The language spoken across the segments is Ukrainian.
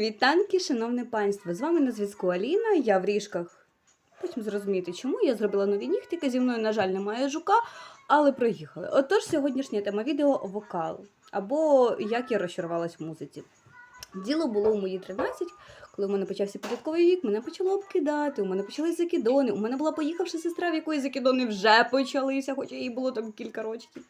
Вітанки, шановне панство! З вами на зв'язку Аліна, я в ріжках. Потім зрозумієте, чому я зробила нові нігтики. Зі мною, на жаль, немає жука, але проїхали. Отож, сьогоднішня тема відео вокал. Або як я розчарувалась в музиці. Діло було у мої 13, коли у мене почався підлітковий вік, мене почало обкидати, у мене почались закидони. У мене була поїхавша сестра, в якої закидони вже почалися, хоча їй було там кілька років.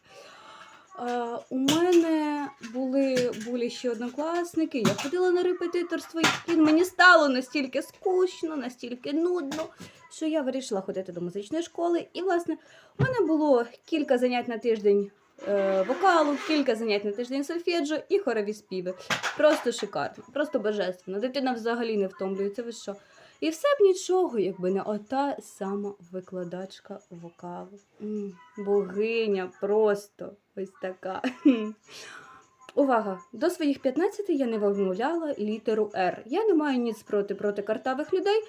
Е, у мене були буліші однокласники, я ходила на репетиторство, і мені стало настільки скучно, настільки нудно, що я вирішила ходити до музичної школи. І, власне, у мене було кілька занять на тиждень е, вокалу, кілька занять на тиждень сольфеджо і хорові співи. Просто шикарно, просто божественно. Дитина взагалі не втомлюється, ви що? І все б нічого, якби не ота сама викладачка вокалу. Богиня просто ось така. Увага! До своїх 15 я не вимовляла літеру Р. Я не маю ніц проти проти картавих людей.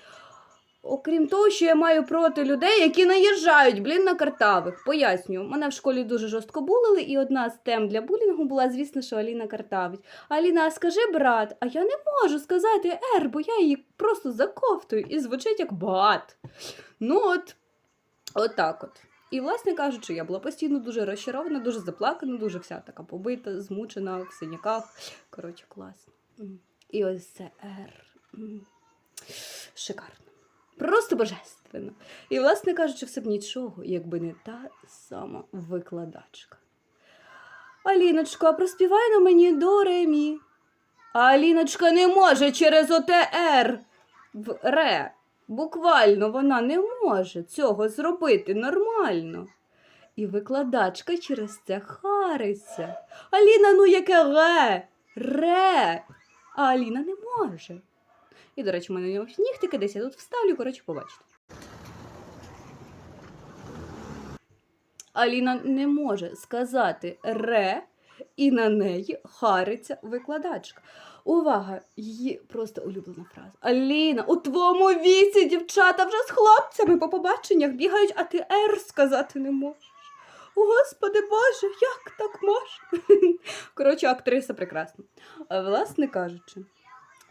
Окрім того, що я маю проти людей, які наїжджають, блін, на картавих. Пояснюю, мене в школі дуже жорстко булили, і одна з тем для булінгу була, звісно, що Аліна картавить. Аліна, а скажи, брат, а я не можу сказати Р, бо я її просто заковтую і звучить як бат. Ну от, отак от. І, власне кажучи, я була постійно дуже розчарована, дуже заплакана, дуже вся така побита, змучена в синяках. Коротше, класно. І ось це Р. Шикарно. Просто божественно. І, власне кажучи, все б нічого, якби не та сама викладачка. Аліночко, а проспівай на мені до ремі. Аліночка не може через ОТР в ре. Буквально вона не може цього зробити нормально. І викладачка через це хариться. Аліна, ну яке ре? Ре. А Аліна не може. І, до речі, мене на ньому нігтики десь я тут вставлю, коротше, побачите. Аліна не може сказати ре, і на неї хариться викладачка. Увага! Її просто улюблена фраза. Аліна, у твоєму віці дівчата вже з хлопцями по побаченнях бігають, а ти ер сказати не можеш. Господи Боже, як так можна? Коротше, актриса прекрасна. Власне кажучи,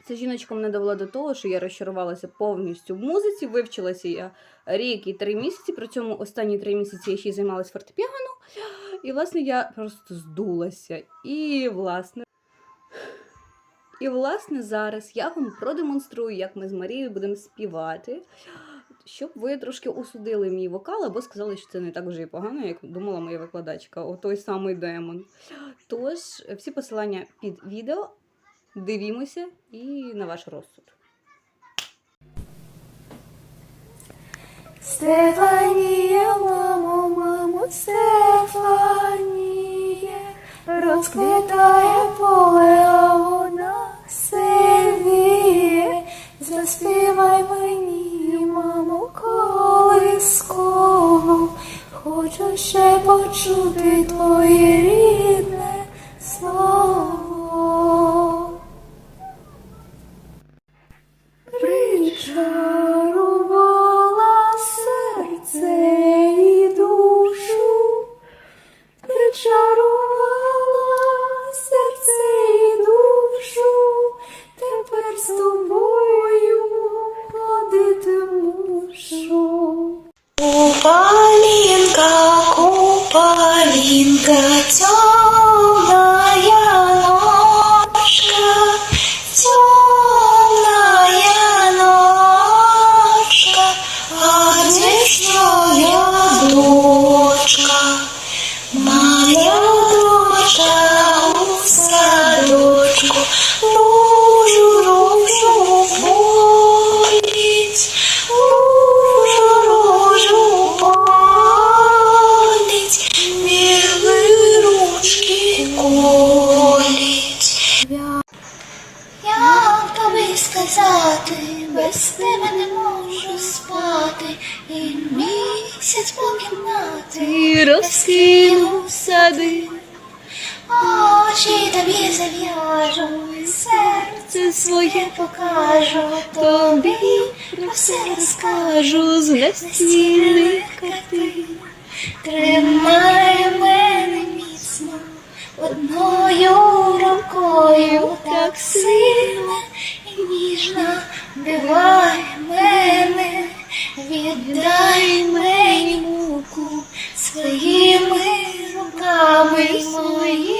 ця жіночка мене довела до того, що я розчарувалася повністю в музиці, вивчилася я рік і три місяці, при цьому останні три місяці я ще й займалася фортепіано. І, власне, я просто здулася. І, власне, і, власне, зараз я вам продемонструю, як ми з Марією будемо співати, щоб ви трошки осудили мій вокал, або сказали, що це не так вже і погано, як думала моя викладачка, о той самий демон. Тож, всі посилання під відео. Дивімося і на ваш розсуд. Стефанія, мамо, мамо, Стефанія, розквітає поле, а вона сивіє. Заспівай мені, мамо, колискову, хочу ще почути твоє рідне причарувала серце і душу, тепер з тобою ходити мушу. Купалінка, купалінка, темная тобі сказати, без тебе не можу спати, і місяць по кімнати розкинув сади. Очі тобі зав'яжу, і серце своє покажу, тобі про все розкажу з настільних картин. Тримай мене міцно, одною рукою так сильно і ніжно вбивай мене, віддай мені муку своїми руками, моїми